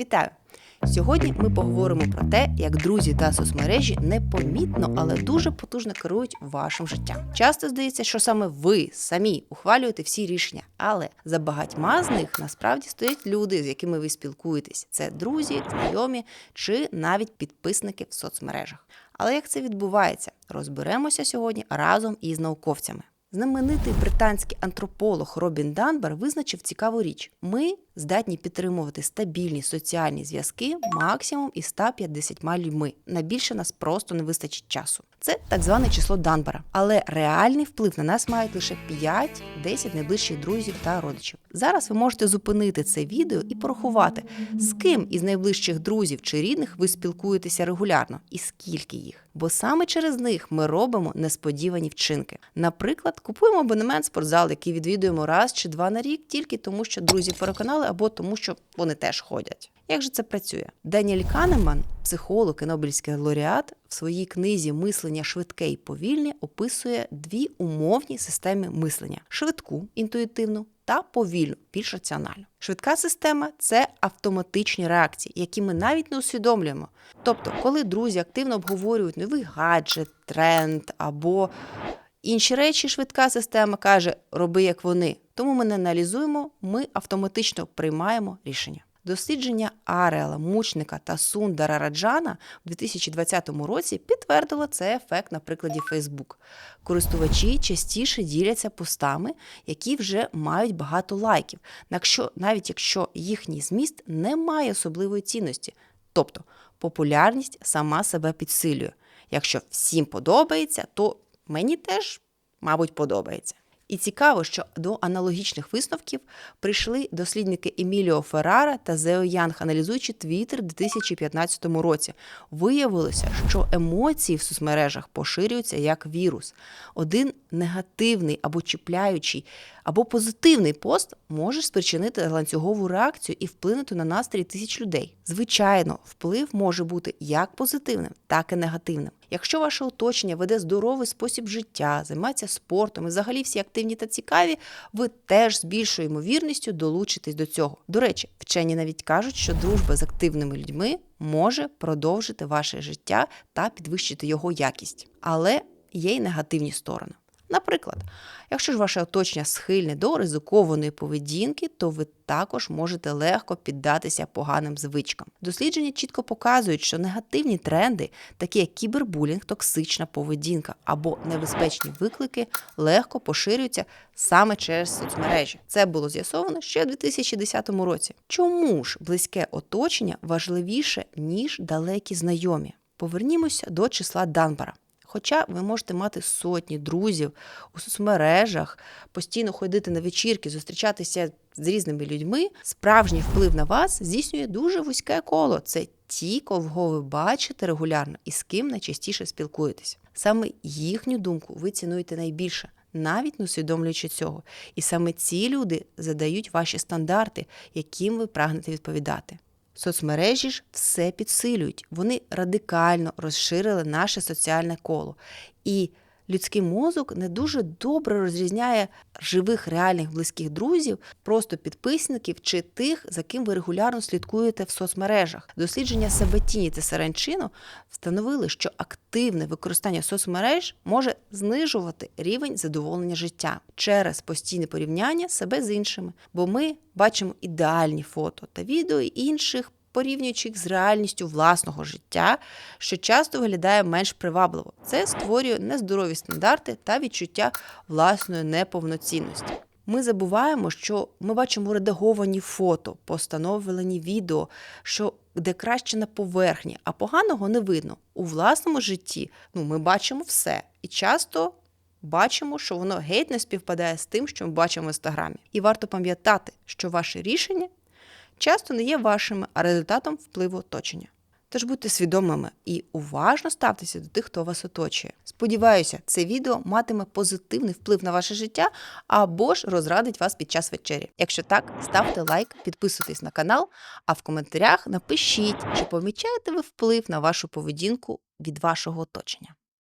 Вітаю! Сьогодні ми поговоримо про те, як друзі та соцмережі непомітно, але дуже потужно керують вашим життям. Часто здається, що саме ви самі ухвалюєте всі рішення, але за багатьма з них насправді стоять люди, з якими ви спілкуєтесь. Це друзі, знайомі чи навіть підписники в соцмережах. Але як це відбувається, розберемося сьогодні разом із науковцями. Знаменитий британський антрополог Робін Данбер визначив цікаву річ: ми здатні підтримувати стабільні соціальні зв'язки максимум із 150 людьми. На більше нас просто не вистачить часу. Це так зване число Данбера. Але реальний вплив на нас мають лише 5-10 найближчих друзів та родичів. Зараз ви можете зупинити це відео і порахувати, з ким із найближчих друзів чи рідних ви спілкуєтеся регулярно і скільки їх. Бо саме через них ми робимо несподівані вчинки. Наприклад, купуємо абонемент спортзал, який відвідуємо раз чи два на рік, тільки тому, що друзі переконали, або тому, що вони теж ходять. Як же це працює? Даніель Канеман, психолог і Нобелівський лауреат, в своїй книзі Мислення швидке і повільне описує дві умовні системи мислення: швидку, інтуїтивну та повільну, більш раціональну. Швидка система це автоматичні реакції, які ми навіть не усвідомлюємо. Тобто, коли друзі активно обговорюють новий гаджет, тренд або інші речі, швидка система каже: роби як вони. Тому ми не аналізуємо, ми автоматично приймаємо рішення. Дослідження Арела, Мучника та Сундара Раджана в 2020 році підтвердило цей ефект на прикладі Facebook. Користувачі частіше діляться постами, які вже мають багато лайків, навіть якщо їхній зміст не має особливої цінності. Тобто популярність сама себе підсилює. Якщо всім подобається, то мені теж, мабуть, подобається. І цікаво, що до аналогічних висновків прийшли дослідники Еміліо Феррара та Зео Янг, аналізуючи Твіттер в 2015 році. Виявилося, що емоції в соцмережах поширюються як вірус. Один негативний або чіпляючий, або позитивний пост може спричинити ланцюгову реакцію і вплинути на настрій тисяч людей. Звичайно, вплив може бути як позитивним, так і негативним. Якщо ваше оточення веде здоровий спосіб життя, займається спортом і взагалі всі активні та цікаві, ви теж з більшою ймовірністю долучитесь до цього. До речі, вчені навіть кажуть, що дружба з активними людьми може продовжити ваше життя та підвищити його якість, але є й негативні сторони. Наприклад, якщо ж ваше оточення схильне до ризикованої поведінки, то ви також можете легко піддатися поганим звичкам. Дослідження чітко показують, що негативні тренди, такі як кібербулінг, токсична поведінка або небезпечні виклики, легко поширюються саме через соцмережі. Це було з'ясовано ще у 2010 році. Чому ж близьке оточення важливіше ніж далекі знайомі? Повернімося до числа Данбара. Хоча ви можете мати сотні друзів у соцмережах, постійно ходити на вечірки, зустрічатися з різними людьми, справжній вплив на вас здійснює дуже вузьке коло. Це ті, кого ви бачите регулярно і з ким найчастіше спілкуєтесь. Саме їхню думку ви цінуєте найбільше. Навіть не усвідомлюючи цього. І саме ці люди задають ваші стандарти, яким ви прагнете відповідати. Соцмережі ж все підсилюють. Вони радикально розширили наше соціальне коло. І людський мозок не дуже добре розрізняє живих реальних близьких друзів, просто підписників чи тих, за ким ви регулярно слідкуєте в соцмережах. Дослідження Сабатіні та Саранчино встановили, що активне використання соцмереж може знижувати рівень задоволення життя через постійне порівняння себе з іншими, бо ми бачимо ідеальні фото та відео інших порівнюючи їх з реальністю власного життя, що часто виглядає менш привабливо. Це створює нездорові стандарти та відчуття власної неповноцінності. Ми забуваємо, що ми бачимо редаговані фото, постановлені відео, що де краще на поверхні, а поганого не видно. У власному житті ну, ми бачимо все і часто. Бачимо, що воно геть не співпадає з тим, що ми бачимо в інстаграмі. І варто пам'ятати, що ваше рішення часто не є вашими, а результатом впливу оточення. Тож будьте свідомими і уважно ставтеся до тих, хто вас оточує. Сподіваюся, це відео матиме позитивний вплив на ваше життя або ж розрадить вас під час вечері. Якщо так, ставте лайк, підписуйтесь на канал, а в коментарях напишіть, чи помічаєте ви вплив на вашу поведінку від вашого оточення.